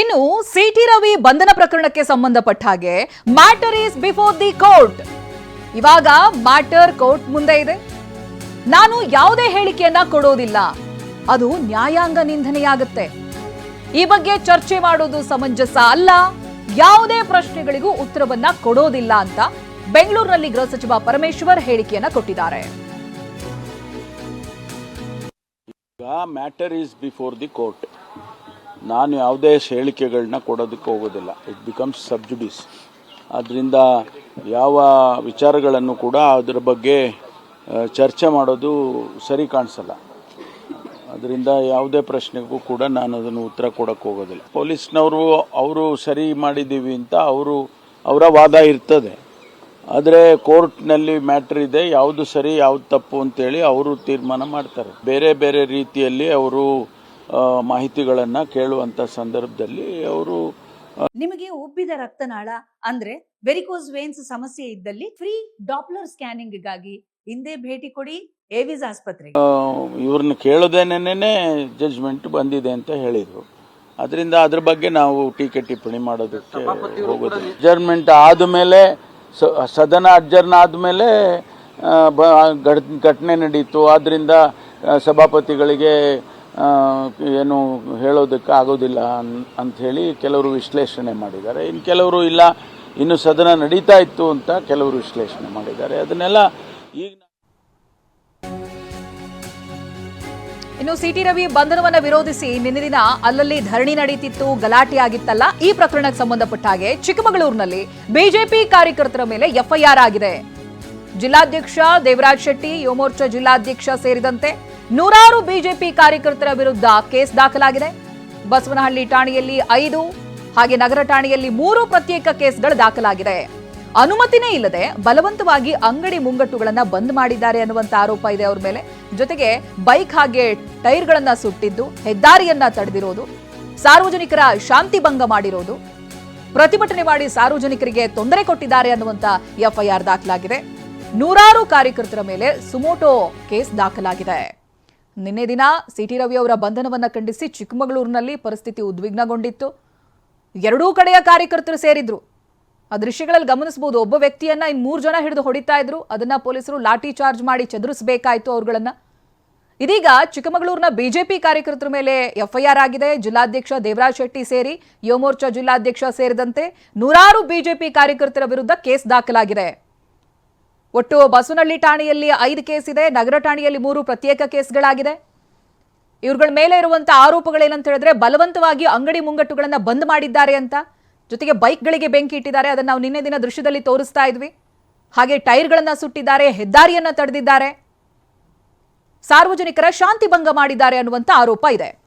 ಇನ್ನು ಸಿಟಿ ರವಿ ಬಂಧನ ಪ್ರಕರಣಕ್ಕೆ ಸಂಬಂಧಪಟ್ಟ ಹಾಗೆ matter is before the court. ಇವಾಗ ಮ್ಯಾಟರ್ ಕೋರ್ಟ್ ಮುಂದೆ ಇದೆ. ನಾನು ಯಾವುದೇ ಹೇಳಿಕೆಯನ್ನ ಕೊಡೋದಿಲ್ಲ. ಅದು ನ್ಯಾಯಾಂಗ ನಿಂದನೆಯಾಗುತ್ತೆ. ಈ ಬಗ್ಗೆ ಚರ್ಚೆ ಮಾಡೋದು ಸಮಂಜಸ ಅಲ್ಲ. ಯಾವುದೇ ಪ್ರಶ್ನೆಗಳಿಗೂ ಉತ್ತರವನ್ನ ಕೊಡೋದಿಲ್ಲ ಅಂತ ಬೆಂಗಳೂರಿನಲ್ಲಿ ಗೃಹ ಸಚಿವ ಪರಮೇಶ್ವರ್ ಹೇಳಿಕೆಯನ್ನ ಕೊಟ್ಟಿದ್ದಾರೆ. Matter is before the court. ನಾನು ಯಾವುದೇ ಹೇಳಿಕೆಗಳನ್ನ ಕೊಡೋದಕ್ಕೆ ಹೋಗೋದಿಲ್ಲ. ಇಟ್ ಬಿಕಮ್ಸ್ ಸಬ್ಜುಡಿಸ್ ಅದರಿಂದ ಯಾವ ವಿಚಾರಗಳನ್ನು ಕೂಡ ಅದರ ಬಗ್ಗೆ ಚರ್ಚೆ ಮಾಡೋದು ಸರಿ ಕಾಣಿಸಲ್ಲ. ಅದರಿಂದ ಯಾವುದೇ ಪ್ರಶ್ನೆಗೂ ಕೂಡ ನಾನು ಅದನ್ನು ಉತ್ತರ ಕೊಡೋಕ್ಕೆ ಹೋಗೋದಿಲ್ಲ. ಪೊಲೀಸ್ನವರು ಅವರು ಸರಿ ಮಾಡಿದ್ದೀವಿ ಅಂತ ಅವರು, ಅವರ ವಾದ ಇರ್ತದೆ. ಆದರೆ ಕೋರ್ಟ್ನಲ್ಲಿ ಮ್ಯಾಟ್ರ್ ಇದೆ, ಯಾವುದು ಸರಿ, ಯಾವುದು ತಪ್ಪು ಅಂತೇಳಿ ಅವರು ತೀರ್ಮಾನ ಮಾಡ್ತಾರೆ. ಬೇರೆ ಬೇರೆ ರೀತಿಯಲ್ಲಿ ಅವರು ಮಾಹಿತಿಗಳನ್ನು ಕೇಳುವಂಥ ಸಂದರ್ಭದಲ್ಲಿ ಅವರು ನಿಮಗೆ ಉಬ್ಬಿದ ರಕ್ತನಾಳ ಅಂದ್ರೆ ವೆರಿಕೋಸ್ ವೇನ್ಸ್ ಸಮಸ್ಯೆ ಇದ್ದಲ್ಲಿ ಫ್ರೀ ಡಾಪ್ಲರ್ ಸ್ಕ್ಯಾನಿಂಗ್ಗಾಗಿ ಹಿಂದೆ ಭೇಟಿ ಕೊಡಿ ಏವಿಸ್ ಆಸ್ಪತ್ರೆ ಇವ್ರನ್ನ ಕೇಳೋದೇನೇನೆ ಜಜ್ಮೆಂಟ್ ಬಂದಿದೆ ಅಂತ ಹೇಳಿದರು. ಅದರಿಂದ ಅದ್ರ ಬಗ್ಗೆ ನಾವು ಟೀಕೆ ಟಿಪ್ಪಣಿ ಮಾಡೋದಕ್ಕೆ ಹೋಗೋದು ಅಡ್ಜರ್ಮೆಂಟ್ ಆದಮೇಲೆ ಸದನ ಅಡ್ಜರ್ನ್ ಆದಮೇಲೆ ಘಟನೆ ನಡೀತು. ಆದ್ದರಿಂದ ಸಭಾಪತಿಗಳಿಗೆ ಏನು ಹೇಳೋದಕ್ಕೆ ಆಗೋದಿಲ್ಲ ಹೇಳಿ ಕೆಲವರು ವಿಶ್ಲೇಷಣೆ ಮಾಡಿದ್ದಾರೆ. ಇನ್ನು ಕೆಲವರು ಇಲ್ಲ, ಇನ್ನು ಸದನ ನಡೀತಾ ಇತ್ತು ಅಂತ ಕೆಲವರು ವಿಶ್ಲೇಷಣೆ ಮಾಡಿದ್ದಾರೆ. ಅದನ್ನೆಲ್ಲ ಈಗ ಇನ್ನು ಸಿಟಿ ರವಿ ಬಂಧನವನ್ನು ವಿರೋಧಿಸಿ ನಿನ್ನೆ ದಿನ ಅಲ್ಲಲ್ಲಿ ಧರಣಿ ನಡೀತಿತ್ತು ಗಲಾಟೆ ಆಗಿತ್ತಲ್ಲ ಈ ಪ್ರಕರಣಕ್ಕೆ ಸಂಬಂಧಪಟ್ಟ ಹಾಗೆ ಚಿಕ್ಕಮಗಳೂರಿನಲ್ಲಿ ಬಿಜೆಪಿ ಕಾರ್ಯಕರ್ತರ ಮೇಲೆ ಎಫ್ಐಆರ್ ಆಗಿದೆ. ಜಿಲ್ಲಾಧ್ಯಕ್ಷ ದೇವರಾಜ್ ಶೆಟ್ಟಿ, ಯುವಮೋರ್ಚಾ ಜಿಲ್ಲಾಧ್ಯಕ್ಷ ಸೇರಿದಂತೆ ನೂರಾರು ಬಿಜೆಪಿ ಕಾರ್ಯಕರ್ತರ ವಿರುದ್ಧ ಕೇಸ್ ದಾಖಲಾಗಿದೆ. ಬಸವನಹಳ್ಳಿ ಠಾಣೆಯಲ್ಲಿ ಐದು, ಹಾಗೆ ನಗರ ಠಾಣೆಯಲ್ಲಿ ಮೂರು ಪ್ರತ್ಯೇಕ ಕೇಸ್ಗಳು ದಾಖಲಾಗಿದೆ. ಅನುಮತಿನೇ ಇಲ್ಲದೆ ಬಲವಂತವಾಗಿ ಅಂಗಡಿ ಮುಂಗಟ್ಟುಗಳನ್ನ ಬಂದ್ ಮಾಡಿದ್ದಾರೆ ಅನ್ನುವಂತ ಆರೋಪ ಇದೆ ಅವರ ಮೇಲೆ. ಜೊತೆಗೆ ಬೈಕ್ ಹಾಗೆ ಟೈರ್ಗಳನ್ನ ಸುಟ್ಟಿದ್ದು, ಹೆದ್ದಾರಿಯನ್ನ ತಡೆದಿರೋದು, ಸಾರ್ವಜನಿಕರ ಶಾಂತಿ ಭಂಗ ಮಾಡಿರೋದು, ಪ್ರತಿಭಟನೆ ಮಾಡಿ ಸಾರ್ವಜನಿಕರಿಗೆ ತೊಂದರೆ ಕೊಟ್ಟಿದ್ದಾರೆ ಅನ್ನುವಂತ ಎಫ್ಐಆರ್ ದಾಖಲಾಗಿದೆ. ನೂರಾರು ಕಾರ್ಯಕರ್ತರ ಮೇಲೆ ಸುಮೋಟೋ ಕೇಸ್ ದಾಖಲಾಗಿದೆ. ನಿನ್ನೆ ದಿನ ಸಿಟಿ ರವಿ ಅವರ ಬಂಧನವನ್ನು ಖಂಡಿಸಿ ಚಿಕ್ಕಮಗಳೂರಿನಲ್ಲಿ ಪರಿಸ್ಥಿತಿ ಉದ್ವಿಗ್ನಗೊಂಡಿತ್ತು. ಎರಡೂ ಕಡೆಯ ಕಾರ್ಯಕರ್ತರು ಸೇರಿದ್ರು. ಆ ದೃಶ್ಯಗಳಲ್ಲಿ ಗಮನಿಸಬಹುದು, ಒಬ್ಬ ವ್ಯಕ್ತಿಯನ್ನ ಇನ್ ಮೂರು ಜನ ಹಿಡಿದು ಹೊಡಿತಾ ಇದ್ರು. ಅದನ್ನ ಪೊಲೀಸರು ಲಾಠಿ ಚಾರ್ಜ್ ಮಾಡಿ ಚದುರಿಸಬೇಕಾಯ್ತು ಅವರುಗಳನ್ನ. ಇದೀಗ ಚಿಕ್ಕಮಗಳೂರಿನ ಬಿಜೆಪಿ ಕಾರ್ಯಕರ್ತರ ಮೇಲೆ ಎಫ್ಐಆರ್ ಆಗಿದೆ. ಜಿಲ್ಲಾಧ್ಯಕ್ಷ ದೇವರಾಜ್ ಶೆಟ್ಟಿ ಸೇರಿ ಯುವ ಮೋರ್ಚಾ ಜಿಲ್ಲಾಧ್ಯಕ್ಷ ಸೇರಿದಂತೆ ನೂರಾರು ಬಿಜೆಪಿ ಕಾರ್ಯಕರ್ತರ ವಿರುದ್ಧ ಕೇಸ್ ದಾಖಲಾಗಿದೆ. ಒಟ್ಟು ಬಸವನಹಳ್ಳಿ ಠಾಣೆಯಲ್ಲಿ ಐದು ಕೇಸ್ ಇದೆ. ನಗರ ಠಾಣೆಯಲ್ಲಿ ಮೂರು ಪ್ರತ್ಯೇಕ ಕೇಸ್ಗಳಾಗಿದೆ. ಇವ್ರುಗಳ ಮೇಲೆ ಇರುವಂತಹ ಆರೋಪಗಳೇನಂತ ಹೇಳಿದ್ರೆ ಬಲವಂತವಾಗಿ ಅಂಗಡಿ ಮುಂಗಟ್ಟುಗಳನ್ನು ಬಂದ್ ಮಾಡಿದ್ದಾರೆ ಅಂತ. ಜೊತೆಗೆ ಬೈಕ್ಗಳಿಗೆ ಬೆಂಕಿ ಇಟ್ಟಿದ್ದಾರೆ. ಅದನ್ನು ನಾವು ನಿನ್ನೆ ದಿನ ದೃಶ್ಯದಲ್ಲಿ ತೋರಿಸ್ತಾ ಇದ್ವಿ. ಹಾಗೆ ಟೈರ್ಗಳನ್ನು ಸುಟ್ಟಿದ್ದಾರೆ, ಹೆದ್ದಾರಿಯನ್ನ ತಡೆದಿದ್ದಾರೆ. ಸಾರ್ವಜನಿಕರ ಶಾಂತಿ ಭಂಗ ಮಾಡಿದ್ದಾರೆ ಅನ್ನುವಂತ ಆರೋಪ ಇದೆ.